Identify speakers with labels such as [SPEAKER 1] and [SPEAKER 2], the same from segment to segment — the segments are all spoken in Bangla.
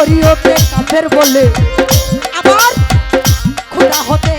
[SPEAKER 1] শরীয়তে কাফের বলে। আবার খোদা হতে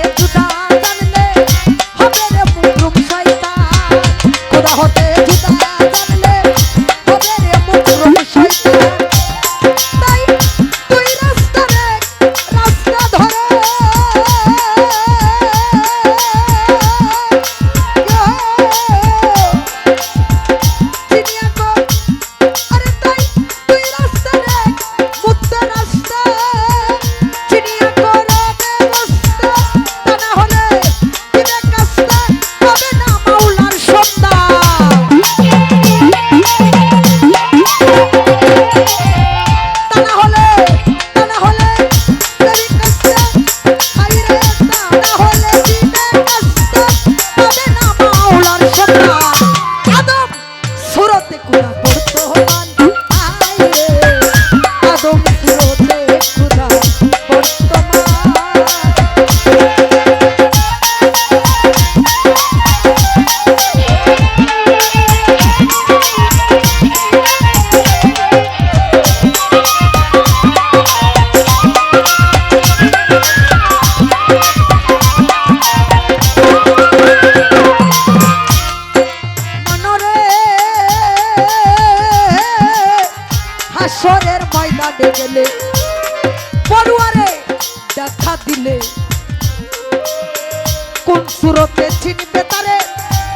[SPEAKER 1] সুরতে চিনবে তারে,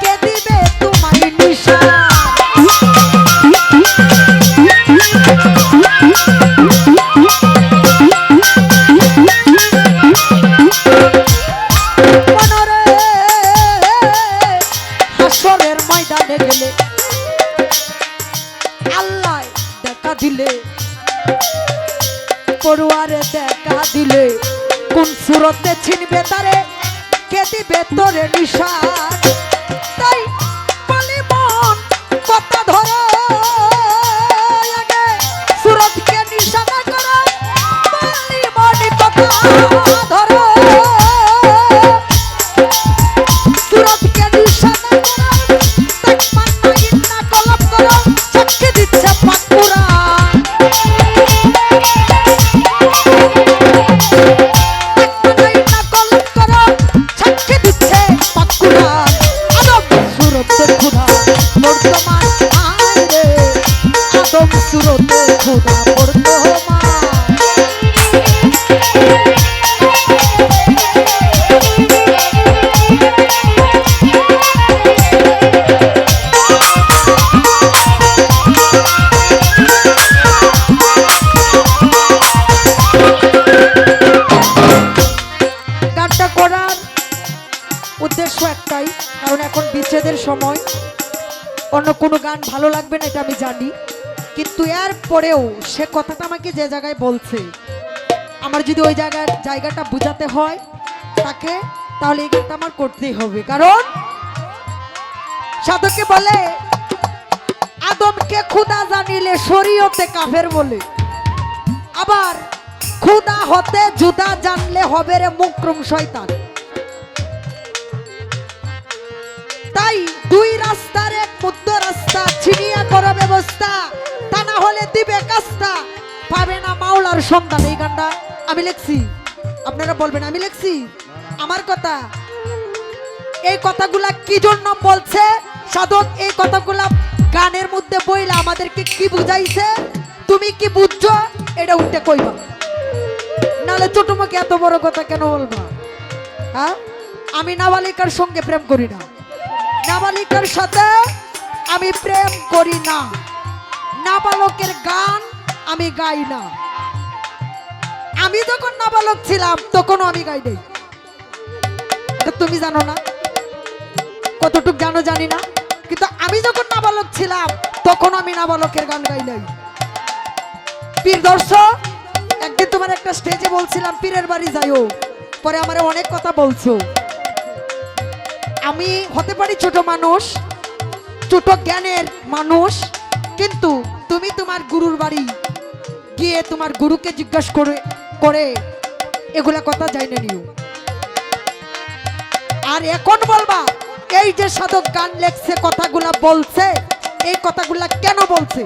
[SPEAKER 1] কে দিবে তোমায় মনরে ময়দানে পড়ুয়ারে দেখা দিলে, কোন সুরতে চিনবে তারে? কে দিবে তোরে নিশান? তাই বলি মন, কথা ধরো। সুরতকে নিশানা করো, বলি মন, কথা ধরো। খুদা বর্তমান আয় রে। আদম সুরতে খুদা অন্য কোনো গান ভালো লাগবে না, এটা আমি জানি। কিন্তু এর পরেও সে কথাটা আমাকে যে জায়গায় বলছে, আমার যদি ওই জায়গার জায়গাটা বোঝাতে হয় তাকে, তাহলে এই গানটা আমার করতেই হবে। কারণ সাধকে বলে, আদমকে খুদা জানিলে শরীয়তে কাফের বলে। আবার খুদা হতে জুদা জানলে হবে রে মুকরুম শয়তান। অবস্থা। তা না হলে দিবে কাজটা। পাবে না মাওলার সন্তান এই গানটা আমি লিখছি। আপনারা বলবেন, আমি লিখছি? আমার কথা? এই কথাগুলা কি জন্য বলছে? সাধক, এই কথাগুলা গানের মধ্যে বইলে আমাদেরকে কি বুঝাইছে? তুমি কি বুঝছ? এটা উঠতে কইবা। নালে ছোট মুখে এত বড় কথা কেন বলবা? হ্যাঁ? আমি নাবালিকার সঙ্গে প্রেম করি না। নাবালিকার সাথে আমি প্রেম করি না। নাবালকের গান আমি গাই না। আমি যখন নাবালক ছিলাম, তখনও আমি গাই নাই। তুমি জানো না। কতটুক জানো জানি না। কিন্তু আমি যখন নাবালক ছিলাম তখন আমি নাবালকের গান গাই নাই। পীর দর্শক, একদিন তোমার একটা স্টেজে বলছিলাম, পীরের বাড়ি যাইও। পরে আমার অনেক কথা বলছো। আমি হতে পারি ছোট মানুষ, ছোট জ্ঞানের মানুষ, কিন্তু তুমি তোমার গুরুর বাড়ি গিয়ে তোমার গুরুকে জিজ্ঞাসা করে করে এগুলা কথা জানে নিও। আর এখন বলবা, এই যে সাধক গান লেখছে, কথাগুলা বলছে, এই কথাগুলা কেন বলছে?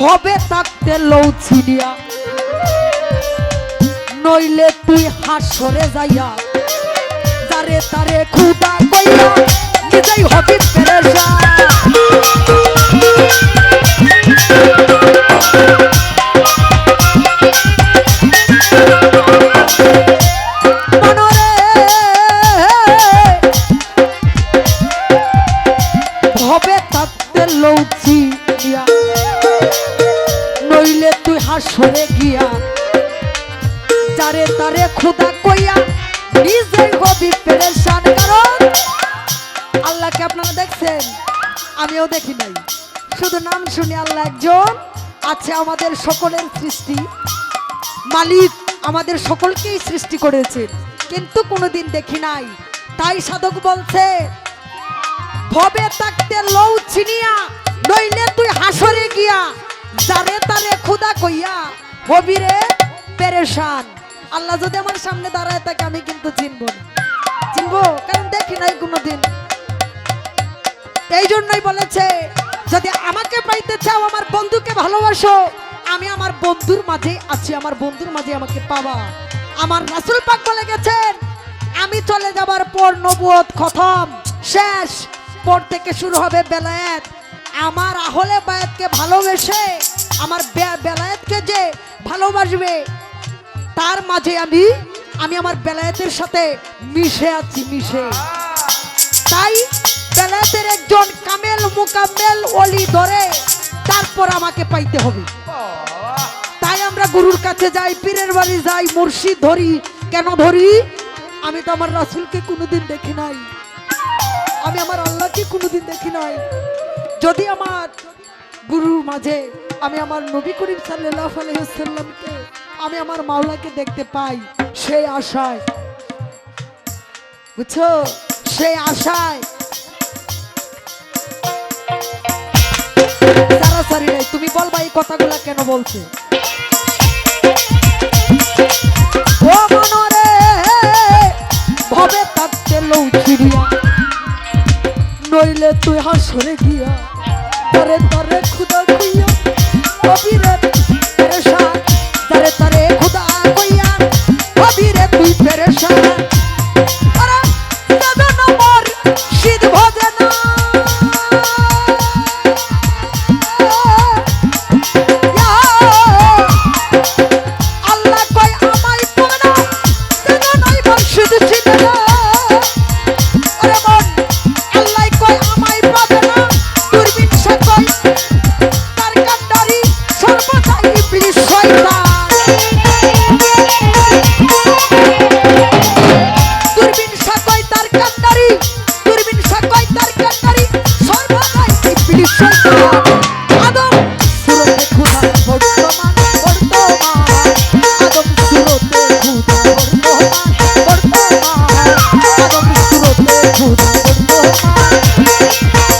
[SPEAKER 1] ভবে থাকতে লৌ ছিনিয়া নইলে তুই হাসরে যাইয়া তারে তারে খুদা কইয়া নিজেই হবি ভবে থাকতে লৌচি নইলে তুই হাসরে গিয়া তারে তারে খুদা কইয়া পেরেশান কারণ আল্লাহকে আপনারা দেখছেন, আমিও দেখি নাই। শুধু নাম শুনি আল্লাহ একজন আছে আমাদের সকলের সৃষ্টি। মালিক আমাদের সকলকেই সৃষ্টি করেছেন কিন্তু কোনোদিন দেখি নাই। তাই সাধক বলছে, ভবে থাকতে লৌ ছিনিয়া, নইলে তুই হাসরে গিয়া, যারে তারে খুদা কইয়া হবিরে পেরেশান। আল্লাহ যদি আমার সামনে দাঁড়ায় থাকে আমি কিন্তু চিনবো না। চিনবো? কারণ দেখি নাই কোনোদিন। এই জন্যই বলেছে, যদি আমাকে পাইতে চাও, আমার বন্ধুকে ভালোবাসো। আমি আমার বন্ধুর মাঝে আছি, আমার বন্ধুর মাঝে আমাকে পাবা। আমার রাসুল পাক বলে গেছেন, আমি চলে যাবার পর নবুয়ত খতম, শেষ। পর থেকে শুরু হবে বেলায়েত। আমার আহলে বায়াতকে ভালোবেসে, আমার বেলায়েতকে যে ভালোবাসবে তার মাঝে আমি আমি আমার বেলায়েতের সাথে মিশে আছি, মিশে। তাই বেলায়েতের একজন কামেল মুকাম্মেল অলি ধরে তারপর আমাকে পাইতে হবে। তাই আমরা গুরুর কাছে যাই, পীরের বাড়ি যাই, মুর্শিদ ধরি। কেন ধরি? আমি তো আমার রাসুলকে কোনোদিন দেখি নাই। আমি আমার আল্লাহকে কোনোদিন দেখি নাই। যদি আমার গুরুর মাঝে আমি আমার নবী করিম সাল্লাহ আলহিসাল্লামকে আমি আমার মাওলাকে দেখতে পাই, সেই আশায়। বুঝছ? সেই আশায়। সারাসারি নাই, তুমি বলবা এই কথাগুলা কেন বলছে? ভবে থাকতে লৌ ছিড়িয়া নইলে তুই হাসরে গিয়া, তরে তরে খুদা খুইয়া কবির Música